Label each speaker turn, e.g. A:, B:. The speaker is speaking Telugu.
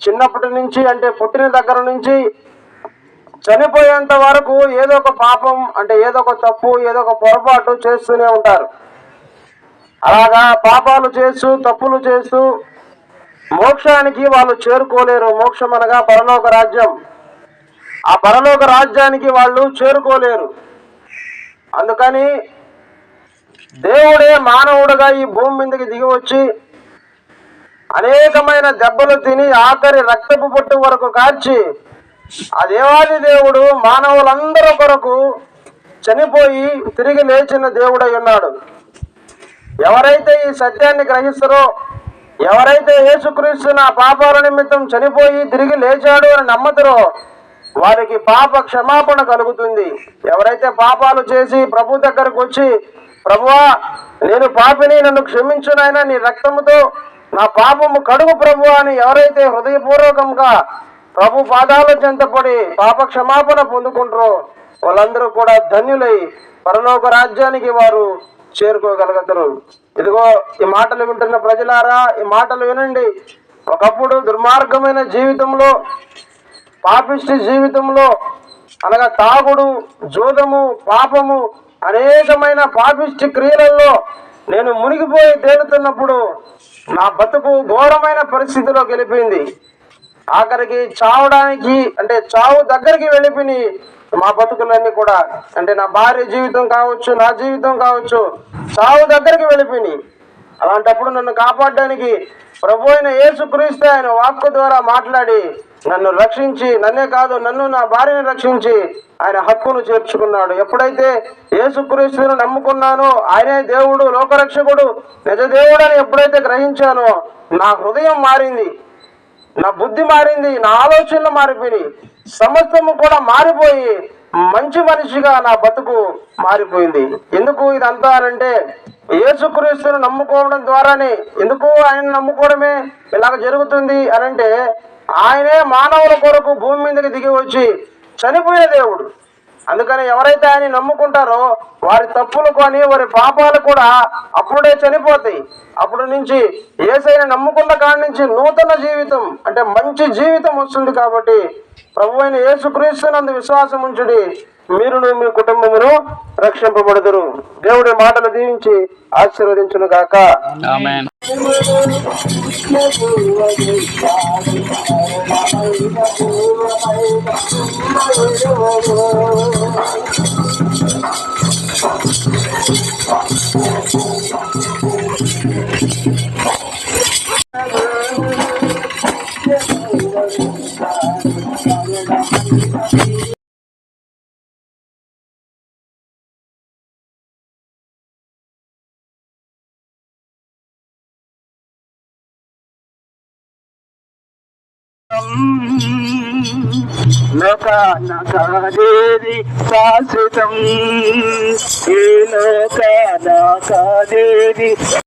A: చిన్నప్పటి నుంచి అంటే పుట్టిన దగ్గర నుంచి చనిపోయేంత వరకు ఏదో ఒక పాపం అంటే ఏదో ఒక తప్పు ఏదో ఒక పొరపాటు చేస్తూనే ఉంటారు. అలాగా పాపాలు చేస్తూ తప్పులు చేస్తూ మోక్షానికి వాళ్ళు చేరుకోలేరు. మోక్షం అనగా పరలోక రాజ్యం. ఆ పరలోక రాజ్యానికి వాళ్ళు చేరుకోలేరు. అందుకని దేవుడే మానవుడుగా ఈ భూమి మీదకి దిగి వచ్చి అనేకమైన దెబ్బలు తిని ఆఖరి రక్తపు పొట్టు వరకు కాల్చి ఆ దేవాది దేవుడు మానవులందరి కొరకు చనిపోయి తిరిగి లేచిన దేవుడై ఉన్నాడు. ఎవరైతే ఈ సత్యాన్ని గ్రహిస్తారో ఎవరైతే యేసుక్రీస్తు నా పాపాల నిమిత్తం చనిపోయి తిరిగి లేచాడు అని నమ్మతారో వారికి పాప క్షమాపణ కలుగుతుంది. ఎవరైతే పాపాలు చేసి ప్రభు దగ్గరకు వచ్చి ప్రభువా నేను పాపిని నన్ను క్షమించునైనా నీ రక్తముతో నా పాపము కడుగు ప్రభు అని ఎవరైతే హృదయపూర్వకంగా ప్రభు పాదాల చెంతపడి పాప క్షమాపణ పొందుకుంటారో వాళ్ళందరూ కూడా ధన్యులై పరలోక రాజ్యానికి వారు చేరుకోగలుగుతారు. ఇదిగో ఈ మాటలు వింటున్న ప్రజలారా ఈ మాటలు వినండి. ఒకప్పుడు దుర్మార్గమైన జీవితంలో పాపిష్టి జీవితంలో అనగా తాగుడు జూదము పాపము అనేకమైన పాపిష్టి క్రియలలో నేను మునిగిపోయి తేలుతున్నప్పుడు నా బతుకు ఘోరమైన పరిస్థితిలో గెలిపింది. ఆఖరికి చావడానికి అంటే చావు దగ్గరికి వెళ్ళిపోయి మా బతుకులన్నీ కూడా అంటే నా భార్య జీవితం కావచ్చు నా జీవితం కావచ్చు చావు దగ్గరికి వెళ్ళిపోయినాయి అలాంటప్పుడు నన్ను కాపాడడానికి ప్రభు అయిన యేసుక్రీస్తు ఆయన వాక్కు ద్వారా మాట్లాడి నన్ను రక్షించి నన్నే కాదు నన్ను నా భార్యను రక్షించి ఆయన హక్కును చేర్చుకున్నాడు. ఎప్పుడైతే యేసుక్రీస్తును నమ్ముకున్నానో ఆయనే దేవుడు లోకరక్షకుడు నిజ దేవుడు అని ఎప్పుడైతే గ్రహించానో నా హృదయం మారింది నా బుద్ధి మారింది నా ఆలోచనలు మారిపోయి సమస్తము కూడా మారిపోయి మంచి మనిషిగా నా బతుకు మారిపోయింది. ఎందుకు ఇదంతా అంటే యేసుక్రీస్తును నమ్ముకోవడం ద్వారానే. ఎందుకు ఆయన నమ్ముకోవడమే? ఇలాగ జరుగుతుంది అని అంటే ఆయనే మానవుల కొరకు భూమి మీదకి దిగి వచ్చి చనిపోయే దేవుడు. అందుకని ఎవరైతే ఆయన నమ్ముకుంటారో వారి తప్పులు కానీ వారి పాపాలు కూడా అప్పుడే చనిపోతాయి. అప్పుడు నుంచి ఏసైనా నమ్ముకున్న కాడి నుంచి నూతన జీవితం అంటే మంచి జీవితం వస్తుంది కాబట్టి ప్రభు అయిన యేసుక్రీస్తునందు విశ్వాసం ఉంచుడి మీరును మీ కుటుంబమును రక్షింపబడుదురు. దేవుడి మాటలు దీవించి ఆశీర్వదించును గాక
B: ఆమెన్.
C: లోకానకాదేవి శాశ్వతం ఈ లోకానకాదేవి